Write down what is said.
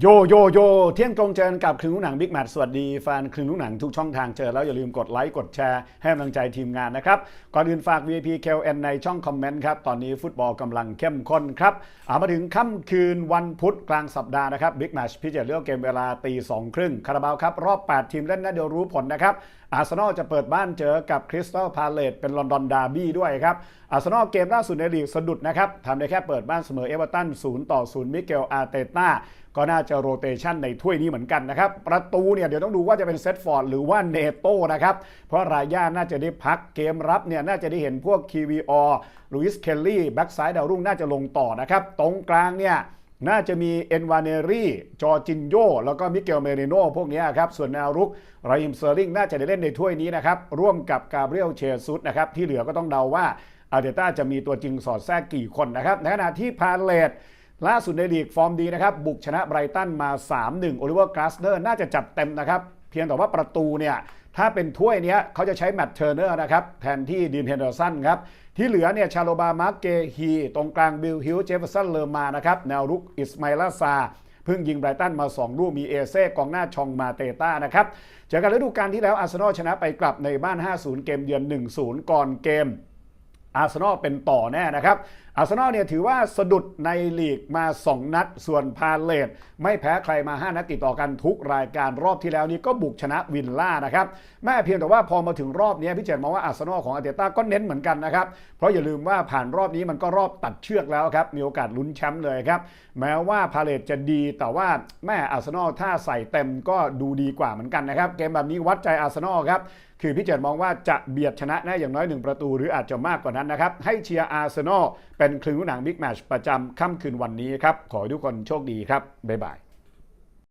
โยโยโยเที่ยงตรงเจอกับคลึงลูกหนังบิ๊กแมทสวัสดีแฟนคลึงลูกหนังทุกช่องทางเจอแล้วอย่าลืมกดไลค์กดแชร์ให้กำลังใจทีมงานนะครับ ก่อนอื่นฝาก VIP KLN ในช่องคอมเมนต์ครับ ตอนนี้ฟุตบอลกำลังเข้มข้นครับอามาถึงค่ำคืนวันพุธกลางสัปดาห์นะครับบิ๊กแมทพิจารณาเลือกเกมเวลาตีสองครึ่งคาราบาวครับ รอบ 8 ทีมเล่นนะเดี๋ยวรู้ผลนะครับ อาร์เซนอลจะเปิดบ้านเจอกับคริสตัลพาเลตเป็นลอนดอนดาร์บี้ด้วยครับ อาร์เซนอลเกมล่าสุดในลีกสะดุดนะครับทำได้แค่เปิดบ้านเสมอเอเวอร์ตัน0ต่อ0มิเกลอาร์เตต้าก็น่าจะโรเตชันในถ้วยนี้เหมือนกันนะครับ ประตูเนี่ยเดี๋ยวต้องดูว่าจะเป็นเซตฟอร์ดหรือว่าเนโต้นะครับ เพราะรายาน่าจะได้พักเกมรับเนี่ยน่าจะได้เห็นพวกคีวีออลุยส์เคลลี่แบ็กซ้ายดาวรุ่งน่าจะลงต่อนะครับ ตรงกลางเนี่ย น่าจะมีเอ็นวานเนรี่ จอร์จินโยแล้วก็มิเกลเมเรโนพวกนี้ครับ ส่วนแนวรุกไรอิมเซอร์ลิงน่าจะได้เล่นในถ้วยนี้นะครับ ร่วมกับกาเบรียลเชซุสนะครับ ที่เหลือก็ต้องเดาว่าอาร์เตต้าจะมีตัวจริงสอดแทรกกี่คนนะครับ ในขณะที่พาเลตล่าสุดในลีกฟอร์มดีนะครับ บุกชนะไบรตันมา 3-1 โอลิเวอร์กราสเนอร์น่าจะจัดเต็มนะครับ เพียงแต่ว่าประตูเนี่ย ถ้าเป็นถ้วยนี้เขาจะใช้แมตต์เทอร์เนอร์นะครับ แทนที่ดีนเฮนเดอร์สันครับ ที่เหลือเนี่ยชาโลบามาร์เกฮีตรงกลางบิลฮิลเจฟเฟอร์สันเลอร์มานะครับ แนวรุกอิสมาอิลาซาเพิ่งยิงไบรตันมา 2 ลูกมีเอเซ่กองหน้าชองมาเตต้านะครับเจอกันฤดูกาลที่แล้วอาร์เซนอลชนะไปกลับในบ้าน 5-0 เกมเยือน 1-0 ก่อนเกม อาร์เซนอลเป็นต่อแน่นะครับ อาร์เซนอลเนี่ยถือว่าสะดุดในลีกมา 2 นัด ส่วนพาเลตไม่แพ้ใครมา 5 นัดติดต่อกันทุกรายการรอบที่แล้วนี้ก็บุกชนะวินล่านะครับ แม่เพียงแต่ว่าพอมาถึงรอบนี้พี่เจนมองว่าอาร์เซนอลของอาร์เตต้าก็เน้นเหมือนกันนะครับ เพราะอย่าลืมว่าผ่านรอบนี้มันก็รอบตัดเชือกแล้วครับ มีโอกาสลุ้นแชมป์เลยครับ แม้ว่าพาเลตจะดีแต่ว่าแม่อาร์เซนอลถ้าใส่เต็มก็ดูดีกว่าเหมือนกันนะครับ เกมแบบนี้วัดใจอาร์เซนอลครับ คือพี่เจนมองว่าจะเบียดชนะแน่อย่างน้อยหนึ่งประตูหรืออาจจะมากกว่านั้นนะครับ ให้เชียร์อาร์เซนอลเป็นคลึงหนังบิ๊กแมชประจำค่ำคืนวันนี้ครับ ขอให้ทุกคนโชคดีครับ บ๊ายบาย